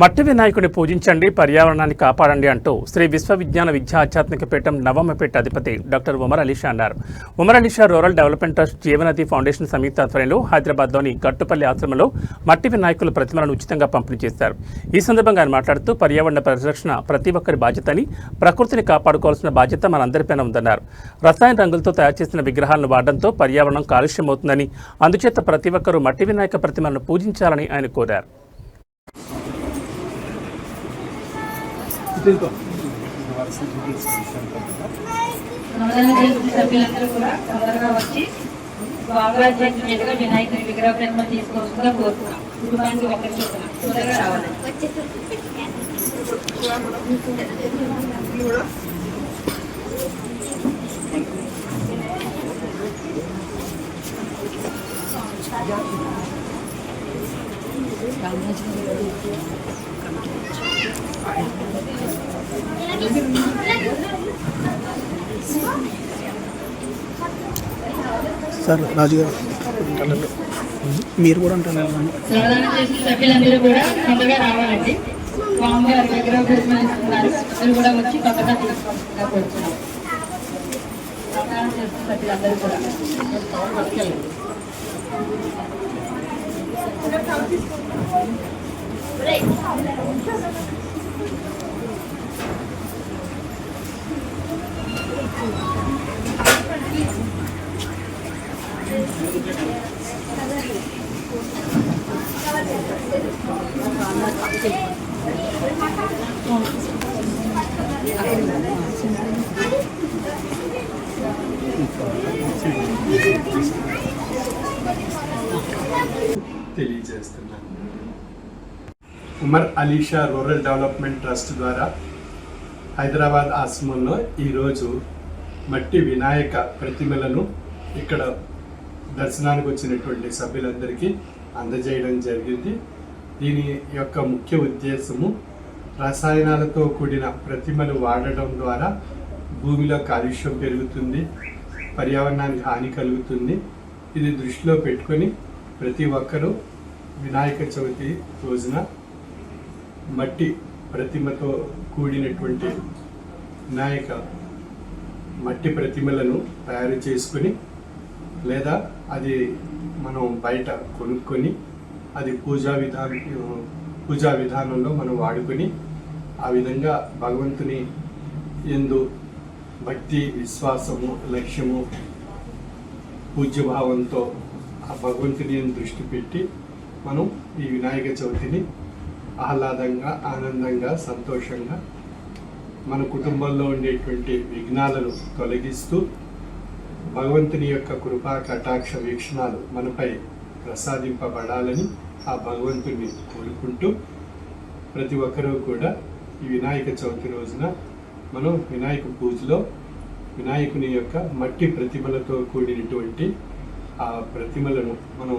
మట్టి వినాయకుడిని పూజించండి పర్యావరణాన్ని కాపాడండి అంటూ శ్రీ విశ్వవిజ్ఞాన విద్యాధ్యాత్మిక పీఠం నవమపేట అధిపతి డాక్టర్ ఉమర్ అలీషా అన్నారు. Umar Alisha rural development trust Jeevanadi foundation సంయుక్త ఆధ్వర్యంలో హైదరాబాద్లోని గట్టుపల్లి ఆశ్రమంలో మట్టి వినాయకుల ప్రతిమలను ఉచితంగా పంపిణీ చేశారు. ఈ సందర్భంగా ఆయన మాట్లాడుతూ పర్యావరణ పరిరక్షణ ప్రతి ఒక్కరి బాధ్యతని ప్రకృతిని కాపాడుకోవాల్సిన బాధ్యత మనందరిపైన ఉందన్నారు. రసాయన రంగులతో తయారు చేసిన విగ్రహాలను వాడడంతో పర్యావరణం కాలుష్యమవుతుందని అందుచేత ప్రతి ఒక్కరూ మట్టి వినాయక ప్రతిమలను పూజించాలని ఆయన కోరారు. సభ్యులందరూ కూడా తొందరగా వచ్చి బాగా మీదుగా వినాయకుని విగ్రహ ప్రతిమ తీసుకోవాల్సిందిగా కోరుతున్నాం. కుటుంబానికి ఒకరి చొప్పున తొందరగా రావాలి. సార్ రాజుగారు మీరు కూడా అంటారు సభ్యులందరూ కూడా తొందరగా రావాలండి. స్వామివారి విగ్రహ ప్రతిమ అందరూ కూడా వచ్చి తొందరగా తీసుకుంటున్నారు సభ్యులందరూ కూడా. చేసిన సభ్యులందరూ కూడా తెలియజేస్తున్నాను Umar Alisha rural development trust ద్వారా హైదరాబాద్ ఆశ్రమంలో ఈరోజు మట్టి వినాయక ప్రతిమలను ఇక్కడ దర్శనానికి వచ్చినటువంటి సభ్యులందరికీ అందజేయడం జరిగింది. దీని యొక్క ముఖ్య ఉద్దేశము రసాయనాలతో కూడిన ప్రతిమలు వాడడం ద్వారా భూమిలో కాలుష్యం పెరుగుతుంది పర్యావరణానికి హాని కలుగుతుంది. ఇది దృష్టిలో పెట్టుకొని ప్రతి ఒక్కరూ వినాయక చవితి రోజున మట్టి ప్రతిమతో కూడినటువంటి వినాయక మట్టి ప్రతిమలను తయారు చేసుకొని లేదా అది మనం బయట కొనుక్కొని అది పూజా విధాన పూజా విధానంలో మనం వాడుకొని ఆ విధంగా భగవంతుని ఎందు భక్తి విశ్వాసము లక్ష్యము పూజ్యభావంతో ఆ భగవంతుని దృష్టి పెట్టి మనం ఈ వినాయక చవితిని ఆహ్లాదంగా ఆనందంగా సంతోషంగా మన కుటుంబంలో ఉండేటువంటి విఘ్నాలను తొలగిస్తూ భగవంతుని యొక్క కృపా కటాక్ష వీక్షణాలు మనపై ప్రసాదింపబడాలని ఆ భగవంతుని కోరుకుంటూ ప్రతి ఒక్కరూ కూడా ఈ వినాయక చవితి రోజున మనం వినాయక పూజలో వినాయకుని యొక్క మట్టి ప్రతిమలతో కూడినటువంటి ఆ ప్రతిమలను మనం